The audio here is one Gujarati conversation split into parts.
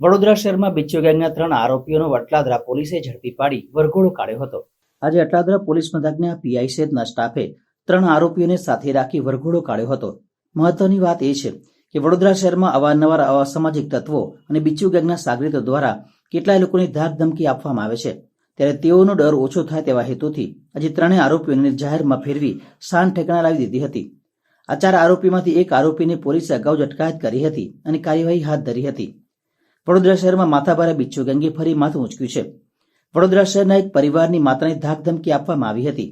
વડોદરા શહેરમાં બિચ્ચો ગેંગના ત્રણ આરોપીઓનો વટલાદરા પોલીસે ઝડપી પાડી વરઘોડો કાઢ્યો હતો. આજે અટલાદરા પોલીસ મથકના પીઆઈ સહિતના સ્ટાફે ત્રણ આરોપીઓને સાથે રાખી વરઘોડો કાઢ્યો હતો. મહત્વની વાત એ છે કે વડોદરા શહેરમાં અવારનવાર અસામાજિક તત્વો અને બિચ્ચુ ગેંગના સાગરીતો દ્વારા કેટલાય લોકોને ધાર ધમકી આપવામાં આવે છે. ત્યારે તેઓનો ડર ઓછો થાય તેવા હેતુથી આજે ત્રણેય આરોપીઓને જાહેરમાં ફેરવી શાન ઠેકાણા લાવી દીધી હતી. આ ચાર આરોપીમાંથી એક આરોપીને પોલીસે અગાઉ જ અટકાયત કરી હતી અને કાર્યવાહી હાથ ધરી હતી. વડોદરા શહેરમાં માથાભારે બિચ્ચુ ગેંગે ફરી માથું ઉંચક્યું છે. વડોદરા શહેરના એક પરિવારની માતાને ધાક ધમકી આપવામાં આવી હતી.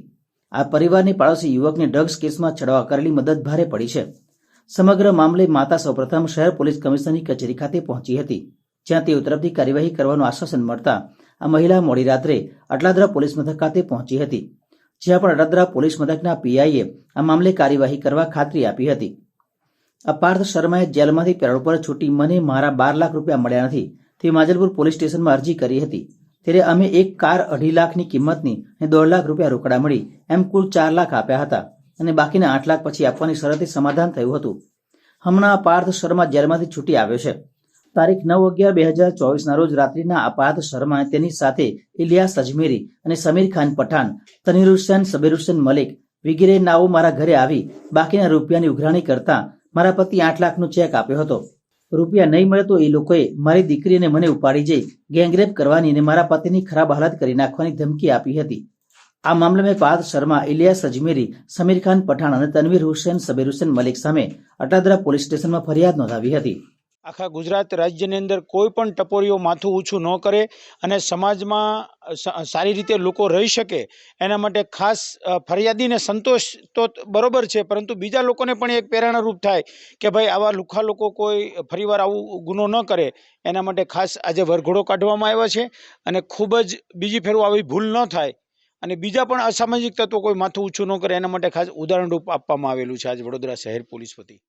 આ પરિવારની પાડોશી યુવકને ડ્રગ્સ કેસમાં છડવા કરેલી મદદ ભારે પડી છે. સમગ્ર મામલે માતા સૌપ્રથમ શહેર પોલીસ કમિશનરની કચેરી ખાતે પહોંચી હતી, જ્યાં તેઓ તરફથી કાર્યવાહી કરવાનું આશ્વાસન મળતા આ મહિલા મોડી રાત્રે અટલાદરા પોલીસ મથક ખાતે પહોંચી હતી, જ્યાં પણ અટલાદરા પોલીસ મથકના પીઆઈએ આ મામલે કાર્યવાહી કરવા ખાતરી આપી હતી. આ પાર્થ શર્માએ જેલમાંથી પેરોલ પર છૂટી મને મારા બાર લાખ રૂપિયા મળ્યા નથી. તે માજલપુર પોલીસ સ્ટેશનમાં અરજી કરી હતી. ત્યારે અમે એક કાર અઢી લાખની કિંમતની અને દોઢ લાખ રૂપિયા રોકડા મળી એમ કુલ ચાર લાખ આપ્યા હતા અને બાકીના આઠ લાખ પછી આપવાની શરતે સમાધાન થયું હતું. હમણાં પાર્થ શર્મા જેલમાંથી છૂટી આવ્યો છે. તારીખ નવ અગિયાર બે હજાર ચોવીસના રોજ રાત્રિના અપાર્થ શર્માએ શર્મા તેની સાથે ઇલિયાસ અજમેરી અને સમીર ખાન પઠાણ તનીર હુસેન સબીર હુસેન મલિક વગેરે નાઓ મારા ઘરે આવી બાકીના રૂપિયાની ઉઘરાણી કરતા મારા પતિ આઠ લાખનો ચેક આપ્યો હતો. રૂપિયા નહીં મળે તો એ લોકોએ મારી દીકરીને મને ઉપાડી જઈ ગેંગરેપ કરવાની અને મારા પતિની ખરાબ હાલત કરી નાખવાની ધમકી આપી હતી. આ મામલે મેં પાર્થ શર્મા, ઇલિયાસ અજમેરી, સમીર ખાન પઠાણ અને તનવીર હુસેન, સબીર હુસેન મલિક સામે અટાદરા પોલીસ સ્ટેશનમાં ફરિયાદ નોંધાવી હતી. આખા ગુજરાત રાજ્યની અંદર કોઈ પણ ટપોરીઓ માથું ઊંચું ન કરે અને સમાજમાં સારી રીતે લોકો રહી શકે, એના માટે ખાસ ફરિયાદીને સંતોષ તો બરોબર છે, પરંતુ બીજા લોકોને પણ એક પ્રેરણારૂપ થાય કે ભાઈ આવા લુખા લોકો કોઈ ફરીવાર આવું ગુનો ન કરે, એના માટે ખાસ આજે વરઘોડો કાઢવામાં આવ્યો છે અને ખૂબ જ બીજી ફેરવું આવી ભૂલ ન થાય અને બીજા પણ અસામાજિક તત્વો કોઈ માથું ઊંચું ન કરે, એના માટે ખાસ ઉદાહરણરૂપ આપવામાં આવેલું છે. આજ વડોદરા શહેર પોલીસ વતી.